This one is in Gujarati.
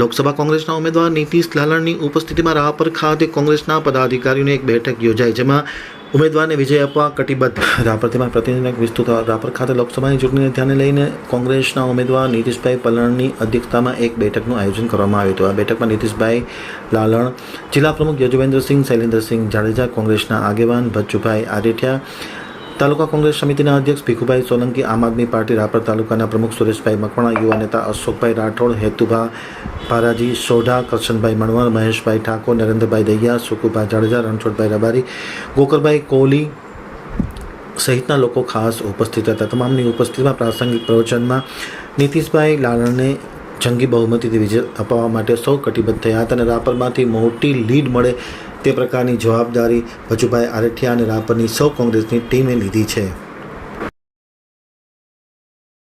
લોકસભા કોંગ્રેસના ઉમેદવાર નીતિશ લાલણની ઉપસ્થિતિમાં રાપર ખાતે કોંગ્રેસના પદાધિકારીઓની એક બેઠક યોજાઈ, જેમાં ઉમેદવારને વિજય આપવા કટિબદ્ધ. રાપરથીમાં પ્રતિનિધિક વિસ્તૃત રાપર ખાતે લોકસભાની ચૂંટણીને ધ્યાને લઈને કોંગ્રેસના ઉમેદવાર નીતિશભાઈ પલણની અધ્યક્ષતામાં એક બેઠકનું આયોજન કરવામાં આવ્યું હતું. આ બેઠકમાં નીતિશભાઈ લાલણ, જિલ્લા પ્રમુખ યજુવેન્દ્રસિંહ, શૈલેન્દ્રસિંહ જાડેજા, કોંગ્રેસના આગેવાન બચ્ચુભાઈ આરેઠિયા તાલુકા કોંગ્રેસ સમિતિના અધ્યક્ષ ભીખુભાઈ સોલંકી, આમ આદમી પાર્ટી રાપર તાલુકાના પ્રમુખ સુરેશભાઈ મકવાણા, યુવા નેતા અશોકભાઈ રાઠોડ, હેતુભા પારાજી સોઢા, કરશનભાઈ મણવર, મહેશભાઈ ઠાકોર, નરેન્દ્રભાઈ દહિયા, સુકુભાઈ જાડેજા, રણછોડભાઈ રબારી, ગોકરભાઈ કોહલી સહિતના લોકો ખાસ ઉપસ્થિત હતા. તમામની ઉપસ્થિતિમાં પ્રાસંગિક પ્રવચનમાં નીતિશભાઈ લાલણને જંગી બહુમતીથી વિજય અપાવવા માટે સૌ કટિબદ્ધ થયા હતા અને રાપરમાંથી મોટી લીડ મળે તે પ્રકારની જવાબદારી ભજુભાઈ આરઠિયા અને રાપરની સૌ કોંગ્રેસની ટીમે લીધી છે.